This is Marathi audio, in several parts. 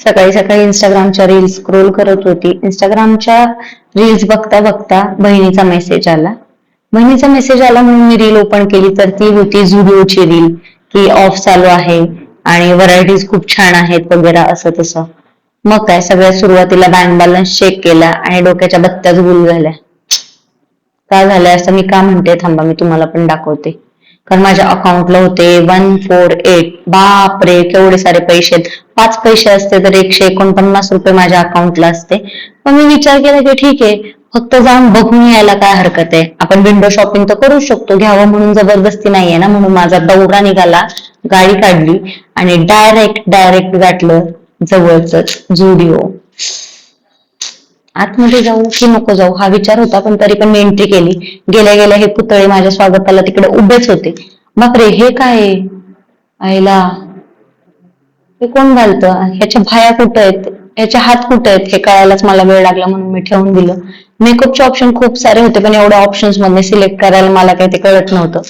सकाळी सकाळी इंस्टाग्रामच्या रील्स स्क्रोल करत होती. इंस्टाग्रामच्या रील्स बघता बघता बहिणीचा मेसेज आला. बहिणीचा मेसेज आला म्हणून मी रील ओपन केली. तर ती होती झुडिओची रील की ऑफ चालू आहे आणि व्हरायटीज खूप छान आहेत वगैरे असं तसं. मग काय सगळ्या सुरुवातीला बँक बॅलन्स चेक केला आणि डोक्याच्या बत्त्याच गुल झाल्या. का झालंय असं मी का म्हणते? थांबा मी तुम्हाला पण दाखवते. कारण माझ्या अकाउंटला होते वन फोर एट बापरे केवढे सारे पैसे पाच पैसे असते तर एकशे एकोणपन्नास रुपये माझ्या अकाउंटला असते. मग मी विचार केला की ठीक आहे फक्त जाऊन बघून यायला काय हरकत आहे. आपण विंडो शॉपिंग तर करू शकतो घ्यावं म्हणून जबरदस्ती नाहीये ना म्हणून माझा दौरा निघाला गाडी काढली आणि डायरेक्ट डायरेक्ट गाठलं जवळच जुडिओ आतमध्ये जाऊ की नको जाऊ हा विचार होता पण तरी पण मी एंट्री केली. गेल्या गेल्या हे पुतळे माझ्या स्वागताला तिकडे उभेच होते. बापरे हे काय आईला हे कोण घालतं? ह्याच्या भाया कुठं आहेत? ह्याचे हात कुठे आहेत? हे कळायलाच मला वेळ लागला म्हणून मी ठेवून दिलं. मेकअपचे ऑप्शन खूप सारे होते पण एवढ्या ऑप्शन्समध्ये सिलेक्ट करायला मला काही ते कळत नव्हतं.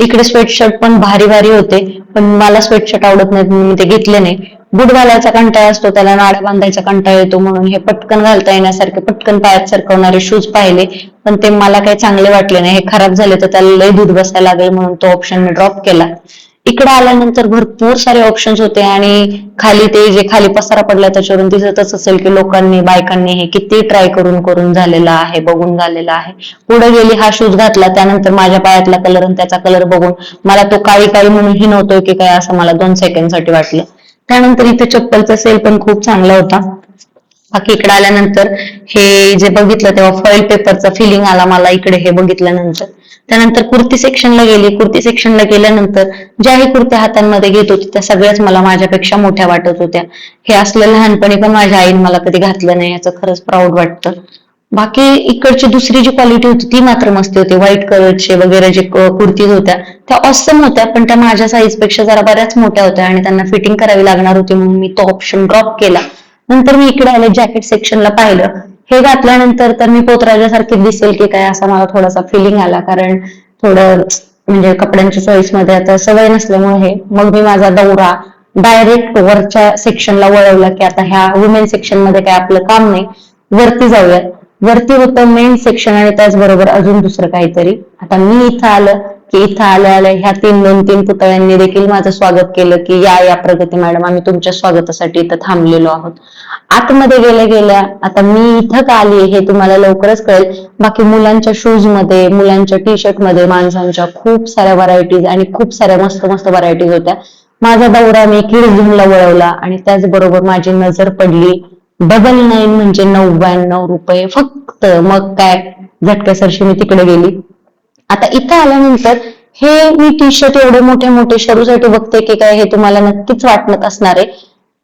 इकडे स्वेटशर्ट पण भारी भारी होते पण मला स्वेटशर्ट आवडत नाही म्हणून मी ते घेतले नाही. बूट घालायचा कंटाळा असतो त्याला नाड्या बांधायचा कंटाळा येतो म्हणून हे पटकन घालता येण्यासारखे पटकन पायात सरकवणारे शूज पाहिले पण ते मला काही चांगले वाटले नाही. हे खराब झाले तर त्याला लय दूध बसायला लागेल म्हणून तो ऑप्शन मी ड्रॉप केला. इकडे आल्यानंतर भरपूर सारे ऑप्शन्स होते आणि खाली ते जे खाली पसारा पडला त्याच्यावरून दिसतच असेल की लोकांनी बायकांनी हे किती ट्राय करून करून झालेलं आहे बघून झालेलं आहे. पुढे गेली हा शूज घातला त्यानंतर माझ्या पायातला कलर आणि त्याचा कलर बघून मला तो काळी काळी म्हणून ही नव्हतोय की काय असं मला दोन सेकंडसाठी वाटलं. त्यानंतर इथे चप्पलचा सेल पण खूप चांगला होता. बाकी इकडे आल्यानंतर हे जे बघितलं तेव्हा फॉईल पेपरचा फिलिंग आला मला इकडे हे बघितल्यानंतर. त्यानंतर कुर्ती सेक्शनला गेली. कुर्ती सेक्शनला गेल्यानंतर ज्याही कुर्त्या हातांमध्ये घेत होती त्या सगळ्याच मला माझ्यापेक्षा मोठ्या वाटत होत्या. हे असलं लहानपणी पण माझ्या आईने मला कधी घातलं नाही याचं खरंच प्राऊड वाटतं. बाकी इकडची दुसरी जी क्वालिटी होती ती मात्र मस्त होती. व्हाईट कलरचे वगैरे जे कुर्तीज होत्या त्या ऑसम होत्या पण त्या माझ्या साईजपेक्षा जरा बऱ्याच मोठ्या होत्या आणि त्यांना फिटिंग करावी लागणार होती म्हणून मी तो ऑप्शन ड्रॉप केला. नंतर मी इकडे आले जॅकेट सेक्शनला पाहिलं. हे घातल्यानंतर तर मी पोतराजासारखी दिसेल की काय असा मला थोडासा फिलिंग आला कारण थोडं म्हणजे कपड्यांच्या चॉईसमध्ये आता सवय नसल्यामुळे हे. मग मी माझा दौरा डायरेक्ट वरच्या सेक्शनला वळवला की आता ह्या वुमेन सेक्शनमध्ये काय आपलं काम नाही. वरती जाऊयात. वरती होतं मेन सेक्शन आणि त्याचबरोबर अजून दुसरं काहीतरी. आता मी इथं आलं की इथं आल्या आलं ह्या तीन दोन तीन पुतळ्यांनी देखील माझं स्वागत केलं की या या प्रगती मॅडम आम्ही तुमच्या स्वागतासाठी इथं थांबलेलो आहोत. आतमध्ये गेल्या गेल्या आता मी इथं का आली हे तुम्हाला लवकरच कळेल. बाकी मुलांच्या शूजमध्ये मुलांच्या टी शर्टमध्ये माणसांच्या खूप साऱ्या व्हरायटीज आणि खूप साऱ्या मस्त मस्त व्हरायटीज होत्या. माझा दौरा मी किड झोनला वळवला आणि त्याचबरोबर माझी नजर पडली. डबल नाईन म्हणजे नव्याण्णव रुपये फक्त. मग काय? झटक्यासरशी मी तिकडे गेली. आता इथं आल्यानंतर हे मी टी शर्ट एवढे मोठे मोठे शरूसाठी बघते की काय हे तुम्हाला नक्कीच वाटत असणार आहे.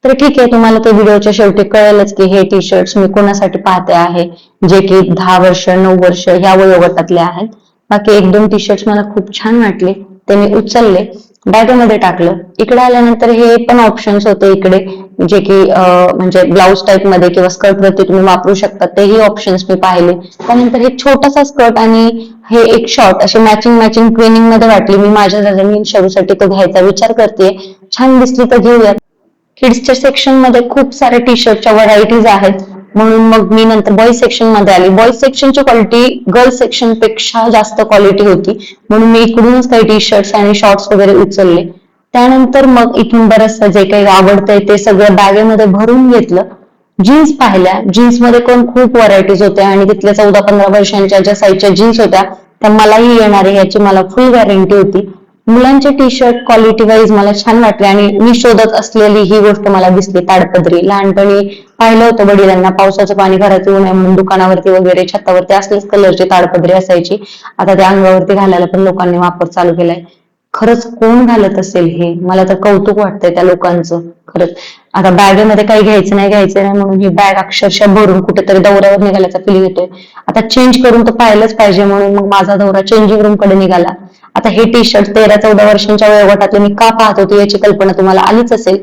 तर ठीक आहे तुम्हाला ते व्हिडिओच्या शेवटी कळेलच की हे टी शर्ट्स मी कोणासाठी पाहते आहे जे की दहा वर्ष नऊ वर्ष ह्या वयोगटातले आहेत. बाकी एक दोन टी शर्ट्स मला खूप छान वाटले ते मी उचलले बॅगेमध्ये टाकलं. इकडे आल्यानंतर हे पण ऑप्शन्स होते इकडे. जे की म्हणजे ब्लाऊज टाईपमध्ये किंवा स्कर्ट वरती तुम्ही वापरू शकता तेही ऑप्शन्स मी पाहिले. त्यानंतर हे छोटासा स्कर्ट आणि हे एक शॉर्ट असे मॅचिंग मॅचिंग ट्रेनिंगमध्ये वाटली. मी माझ्या नवीन शरूसाठी तो घ्यायचा विचार करते छान दिसली तर घेऊया. किड्सच्या सेक्शनमध्ये खूप सारे टी शर्टच्या व्हरायटीज आहेत. म्हणून मग मी नंतर बॉईज सेक्शनमध्ये आली. बॉईज सेक्शनची क्वालिटी गर्ल्स सेक्शनपेक्षा जास्त क्वालिटी होती. म्हणून मी इकडूनच काही टी शर्ट्स आणि शॉर्ट्स वगैरे उचलले. त्यानंतर मग इथून बरचसं जे काही आवडतंय ते सगळं बॅगेमध्ये भरून घेतलं. जीन्स पाहिल्या. जीन्समध्ये पण खूप व्हरायटीज होत्या आणि तिथल्या चौदा पंधरा वर्षांच्या ज्या साईजच्या जीन्स होत्या त्या मलाही येणार आहे याची मला फुल गॅरंटी होती. मुलांचे टी शर्ट क्वालिटी वाईज मला छान वाटले आणि मी शोधत असलेली ही गोष्ट मला दिसली ताडपदरी. लहानपणी पाहिलं होतं वडिलांना पावसाचं पाणी घरात येऊ नये म्हणून दुकानावरती वगैरे छतावरती असलेच कलरची ताडपदरी असायची. आता त्या अंगावरती घालायला पण लोकांनी वापर चालू केलाय. खरंच कोण घालत असेल हे? मला तर कौतुक वाटतंय त्या लोकांचं खरंच. आता बॅगेमध्ये काही घ्यायचं नाही घ्यायचं नाही म्हणून ही बॅग अक्षरशः भरून कुठेतरी दौऱ्यावर निघाल्याचा फिलिंग येतोय. आता चेंज करून तर पाहिलंच पाहिजे म्हणून मग माझा दौरा चेंजिंग रूमकडे निघाला. आता हे टी शर्ट तेरा चौदा वर्षांच्या वयोगटातले मी का पाहत होते याची कल्पना तुम्हाला आलीच असेल.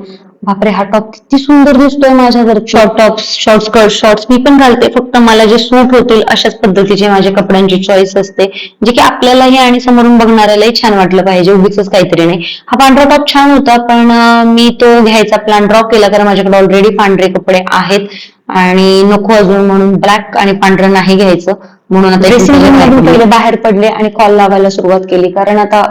बापरे हा टॉप किती सुंदर दिसतोय माझ्यावर short top short skirt shorts मी पण घालते. फक्त मला जे सूट होतील अशाच पद्धतीचे माझ्या कपड्यांची चॉईस असते. जे की आपल्यालाही आणि समोरून बघणाऱ्यालाही छान वाटलं पाहिजे. उगीच काहीतरी नाही. हा पांढरा टॉप छान होता पण मी तो घ्यायचा प्लॅन ड्रॉप केला कारण माझ्याकडे ऑलरेडी पांढरे कपडे आहेत. आणि नको अजून म्हणून ब्लॅक आणि पांढरं नाही घ्यायचं. म्हणून आता बाहेर पडले आणि कॉल लावायला सुरुवात केली. कारण आता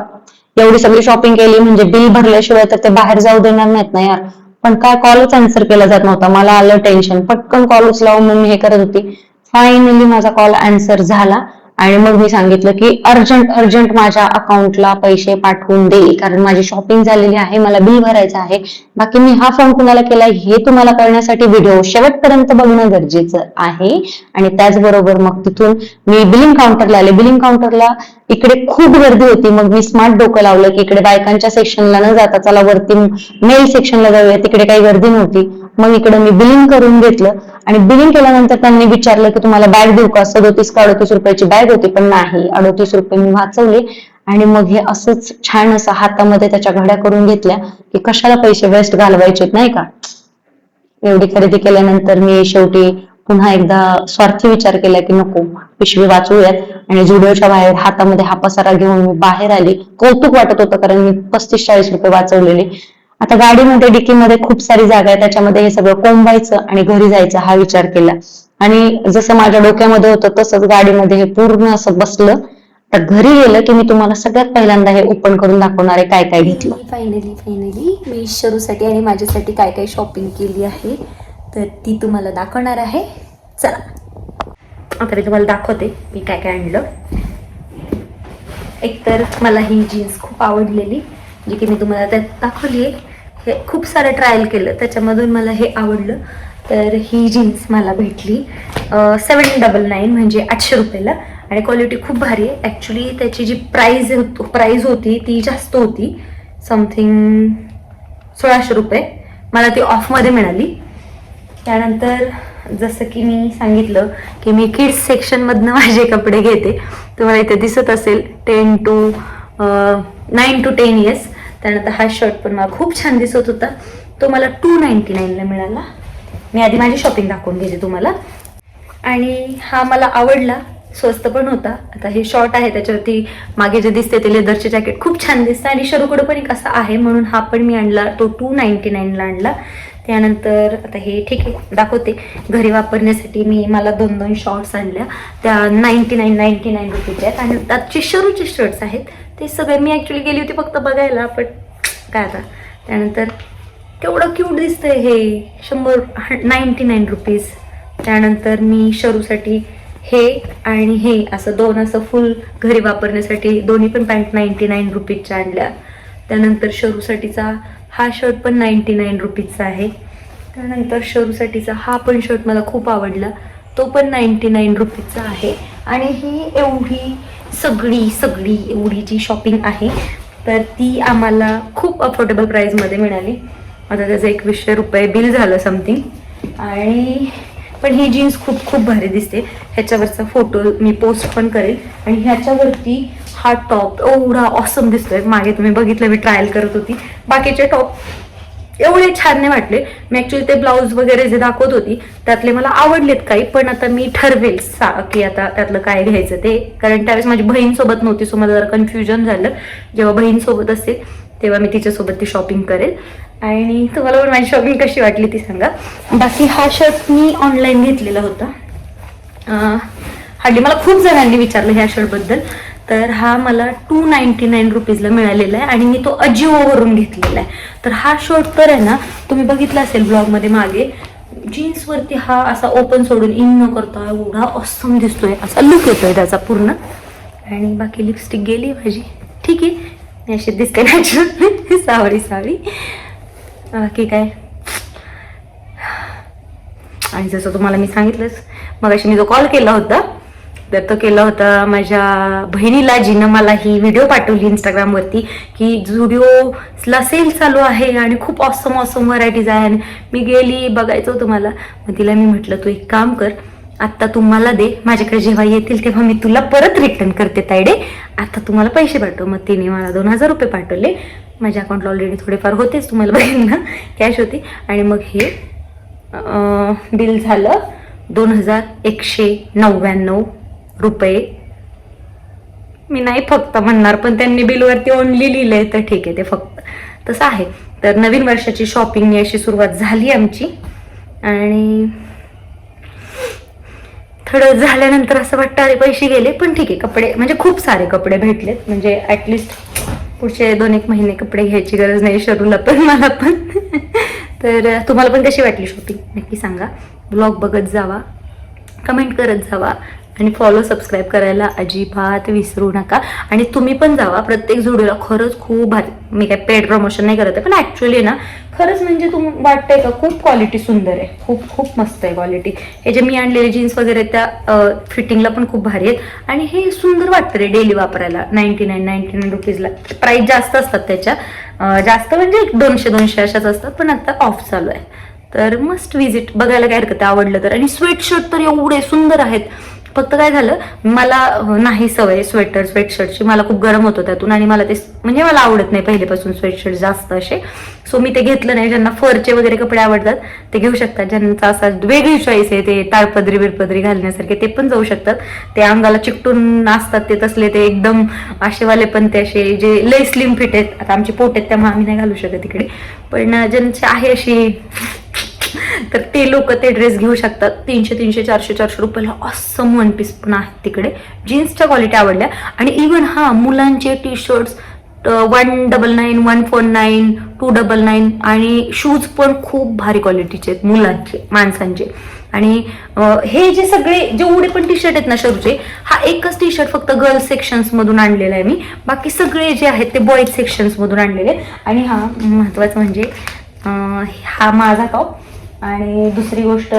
एवढी सगळी शॉपिंग केली म्हणजे बिल भरल्याशिवाय तर ते बाहेर जाऊ देणार नाहीत ना यार. पण काय कॉलच आन्सर केला जात नव्हता. मला आलं टेन्शन पटकन कॉल मग म्हणून हे करत होती. फायनली माझा कॉल आन्सर झाला. आणि मग मी सांगितलं की अर्जंट अर्जंट माझ्या अकाउंटला पैसे पाठवून दे कारण माझी शॉपिंग झालेली आहे मला बिल भरायचं आहे. बाकी मी हा फोन कुणाला केला हे तुम्हाला कळण्यासाठी व्हिडिओ शेवटपर्यंत बघणं गरजेचं आहे. आणि त्याचबरोबर मग तिथून मी बिलिंग काउंटरला आले. बिलिंग काउंटरला इकडे खूप गर्दी होती. मग मी स्मार्ट डोकं लावलं की इकडे बायकांच्या सेक्शनला न जाता चला वरती मेल सेक्शनला जाऊया. तिकडे काही गर्दी नव्हती. मग इकडे मी बिलिंग करून घेतलं. आणि बिलिंग केल्यानंतर त्यांनी विचारलं की तुम्हाला बॅग देऊ का? सदोतीस का अडतीस रुपयाची बॅग होती? पण नाही. अडतीस रुपये मी वाचवले. आणि मग हे असंच छान असं हातामध्ये त्याच्या घड्या करून घेतल्या की कशाला पैसे वेस्ट घालवायचेत नाही का? एवढी खरेदी केल्यानंतर मी शेवटी पुन्हा एकदा स्वार्थी विचार केला की नको पिशवी वाचवूयात. आणि जुडिओच्या बाहेर हातामध्ये हा पसारा घेऊन मी बाहेर आली. कौतुक वाटत होतं कारण मी पस्तीस चाळीस रुपये वाचवलेले. आता गाडीमध्ये डिकीमध्ये खूप सारी जागा आहे त्याच्यामध्ये हे सगळं कोंबायचं आणि घरी जायचं हा विचार केला. आणि जसं माझ्या डोक्यामध्ये होतं तसंच गाडीमध्ये हे पूर्ण असं बसलं. तर घरी गेलं की मी तुम्हाला सगळ्यात पहिल्यांदा हे ओपन करून दाखवणार आहे काय काय घेतलं. फायनली फायनली मी शरूसाठी आणि माझ्यासाठी काय काय शॉपिंग केली आहे तर ती तुम्हाला दाखवणार आहे. चला. आता मी तुम्हाला दाखवते मी काय काय आणलं. एकतर मला ही जीन्स खूप आवडलेली. जे की मी तुम्हाला त्यात दाखवली आहे. हे खूप सारं ट्रायल केलं त्याच्यामधून मला हे आवडलं. तर ही जीन्स मला भेटली. सेवन डबल नाईन म्हणजे आठशे रुपयाला. आणि क्वालिटी खूप भारी आहे. ॲक्च्युली त्याची जी प्राईज प्राईज होती ती जास्त होती. समथिंग सोळाशे रुपये. मला ती ऑफमध्ये मिळाली. त्यानंतर जसं की मी सांगितलं की मी किड्स सेक्शनमधनं माझे कपडे घेते. तुम्हाला इथे दिसत असेल ten two nine two ten years त्यानंतर हा शर्ट पण मला खूप छान दिसत होता. तो मला टू नाईन्टी नाईनला मिळाला. मी आधी माझी शॉपिंग दाखवून घेते तुम्हाला. आणि हा मला आवडला. स्वस्त पण होता. आता हे शॉर्ट आहे त्याच्यावरती मागे जे दिसते ते लेदरचे जॅकेट खूप छान दिसतं. आणि शरूकडं पण एक असा आहे म्हणून हा पण मी आणला. तो टू नाईन्टी नाईनला आणला. त्यानंतर आता हे ठीक आहे दाखवते. घरी वापरण्यासाठी मी मला दोन दोन शॉर्ट्स आणल्या. त्या नाईन्टी नाईन नाईन्टी नाईन रुपीच्या आहेत. आणि त्याचे शरूचे शर्ट्स आहेत. ते सगळे मी ॲक्च्युली गेली होती फक्त बघायला पण काय आता? त्यानंतर केवढं क्यूट दिसतंय हे. शंभर नाईन्टी नाईन रुपीज त्यानंतर मी शरूसाठी हे आणि हे असं दोन असं फुल घरी वापरण्यासाठी दोन्ही पण पॅन्ट नाईन्टी नाईन रुपीजच्या आणल्या. त्यानंतर शरूसाठीचा हा शर्ट पण नाईन्टी नाईन रुपीजचा आहे. त्यानंतर शरूसाठीचा हा पण शर्ट मला खूप आवडला. तो पण नाईन्टी नाईन रुपीजचा आहे. आणि ही एवढी सगळी सगळी एवढी जी शॉपिंग आहे तर ती आम्हाला खूप अफोर्डेबल प्राईजमध्ये मिळाली. आता त्याचं एकवीसशे रुपये बिल झालं समथिंग आणि पण ही जीन्स खूप खूप भारी दिसते. ह्याच्यावरचा फोटो मी पोस्ट पण करेल. आणि ह्याच्यावरती हा टॉप एवढा ऑसम दिसतोय. मागे तुम्ही बघितलं मी ट्रायल करत होती. बाकीचे टॉप एवढे छान नाही वाटले. मी ऍक्च्युली ते ब्लाऊज वगैरे जे दाखवत होती त्यातले मला आवडलेत काही पण आता मी ठरवेल सा की आता त्यातलं काय घ्यायचं ते. कारण त्यावेळेस माझी बहीण सोबत नव्हती सो मला जरा कन्फ्युजन झालं. जेव्हा बहीण सोबत असेल तेव्हा मी तिच्यासोबत ती शॉपिंग करेल. आणि तुम्हाला पण माझी शॉपिंग कशी वाटली ती सांगा. बाकी हा शर्ट मी ऑनलाईन घेतलेला होता. हार्डली मला खूप जणांनी विचारलं ह्या शर्टबद्दल तर हा मला टू नाईन्टी नाईन रुपीजला मिळालेला आहे आणि मी तो अजिओवरून घेतलेला आहे. तर हा शर्ट तर आहे ना तुम्ही बघितला असेल ब्लॉगमध्ये मागे जीन्सवरती हा असा ओपन सोडून इन न करता एवढा ऑसम दिसतोय असा लुक येतोय त्याचा पूर्ण. आणि बाकी लिपस्टिक गेली माझी. ठीक आहे. मी अशी दिसते नॅचरल सावळी सावळी. बाकी काय? आणि जसं तुम्हाला मी सांगितलंच मग अशी मी जो कॉल केला होता व्यक्त केलं केला होता माझ्या बहिणीला जिनं मला ही व्हिडिओ पाठवली इंस्टाग्रामवरती की झुडिओला सेल चालू आहे आणि खूप ऑसम ऑसम व्हरायटीज आहे. आणि मी गेली बघायचं होतं मला. मग तिला मी म्हटलं तू एक काम कर आत्ता तुम्हाला दे. माझ्याकडे जेव्हा येतील तेव्हा मी तुला परत रिटर्न करते तायडे आता तुम्हाला पैसे पाठव. मग तिने मला दोन हजार रुपये पाठवले. माझ्या अकाउंटला ऑलरेडी थोडेफार होतेच तुम्हाला बघेन ना. कॅश होती. आणि मग हे बिल झालं दोन हजार एकशे नव्याण्णव. रुपये. मी नाही फक्त म्हणणार पण त्यांनी बिलवरती ओनली लिहिलंय तर ठीक आहे ते फक्त तसं आहे. तर नवीन वर्षाची शॉपिंग अशी सुरुवात झाली आमची. आणि थोडं झाल्यानंतर असं वाटतं अरे पैसे गेले पण ठीक आहे कपडे म्हणजे खूप सारे कपडे भेटलेत. म्हणजे ॲटलिस्ट पुढचे दोन एक महिने कपडे घ्यायची गरज नाही शरूला पण मला पण. तर तुम्हाला पण कशी वाटली शॉपिंग नक्की सांगा. ब्लॉग बघत जावा. कमेंट करत जावा. आणि फॉलो सबस्क्राईब करायला अजिबात विसरू नका. आणि तुम्ही पण जावा. प्रत्येक जोडीला खरंच खूप भारी. मी काय पेड प्रमोशन नाही करत आहे पण ॲक्च्युली ना खरंच म्हणजे तुम वाटतंय का खूप क्वालिटी सुंदर आहे. खूप खूप मस्त आहे क्वालिटी हे जे मी आणलेले जीन्स वगैरे त्या फिटिंगला पण खूप भारी आहेत. आणि हे सुंदर वाटतं रे डेली वापरायला. नाईन्टी नाईन नाईन्टी नाईन रुपीजला प्राईस जास्त असतात त्याच्या. जास्त म्हणजे दोनशे दोनशे अशाच असतात पण आता ऑफ चालू आहे. तर मस्ट विजिट बघायला काय हरकत आवडलं तर. आणि स्वेटशर्ट तर एवढे सुंदर आहेत. फक्त काय झालं मला नाही सवय स्वेटर स्वेटशर्टची मला खूप गरम होतं त्यातून आणि मला ते म्हणजे मला आवडत नाही पहिलेपासून स्वेटशर्ट जास्त असे. सो मी ते घेतलं नाही. ज्यांना फरचे वगैरे कपडे आवडतात ते घेऊ शकतात. ज्यांचा असा वेगळी चॉईस आहे ते ताळपदरी बिरपदरी घालण्यासारखे ते पण जाऊ शकतात. ते अंगाला चिकटून असतात ते तसले ते एकदम आशेवाले पण ते असे जे लय स्लिम फिट आहेत. आता आमचे पोट आहेत त्यामुळे आम्ही नाही घालू शकत तिकडे पण ज्यांची आहे अशी तर ते लोक ते ड्रेस घेऊ शकतात. तीनशे तीनशे चारशे चारशे रुपयाला असम वन पीस पण आहेत तिकडे. जीन्सच्या क्वालिटी आवडल्या. आणि इवन हा मुलांचे T shirts one double nine one four nine two double nine आणि शूज पण खूप भारी क्वालिटीचे आहेत मुलांचे माणसांचे. आणि हे जे सगळे जेवढे पण टी शर्ट आहेत ना शरूचे हा एकच टी शर्ट फक्त गर्ल्स सेक्शन्स मधून आणलेला आहे मी. बाकी सगळे जे आहेत ते बॉईज सेक्शन्स मधून आणलेले आहेत. आणि हा महत्वाचं म्हणजे हा माझा टॉप आणि दुसरी गोष्ट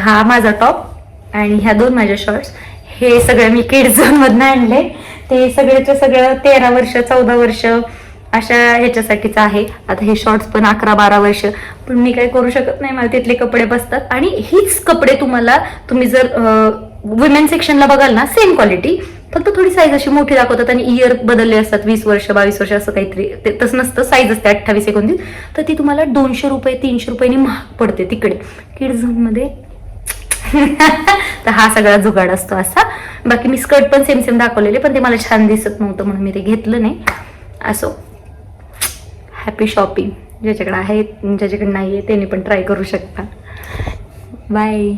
हा माझा टॉप आणि ह्या दोन माझ्या शॉर्ट्स हे सगळं मी किड्स मधनं आणले. ते सगळ्याचं सगळं तेरा वर्ष चौदा वर्ष अशा ह्याच्यासाठीच आहे. आता हे शॉर्ट्स पण अकरा बारा वर्ष. पण मी काही करू शकत नाही. मला तिथले कपडे बसतात. आणि हीच कपडे तुम्हाला तुम्ही जर वुमेन सेक्शनला बघाल ना सेम क्वालिटी फक्त थोडी साईज अशी मोठी दाखवतात आणि इयर बदलले असतात वीस वर्ष बावीस वर्ष असं काहीतरी. ते तसं नसतं साईज असते अठ्ठावीस एकोणतीस. तर ती तुम्हाला दोनशे रुपये तीनशे रुपयांनी महाग पडते तिकडे. किड झोनमध्ये तर हा सगळा जुगाड असतो असा. बाकी मी स्कर्ट पण सेम सेम दाखवलेले पण ते मला छान दिसत नव्हतं म्हणून मी ते घेतलं नाही. असो. हॅपी शॉपिंग ज्याच्याकडे आहे ज्याच्याकडे नाही आहे त्याने पण ट्राय करू शकता. बाय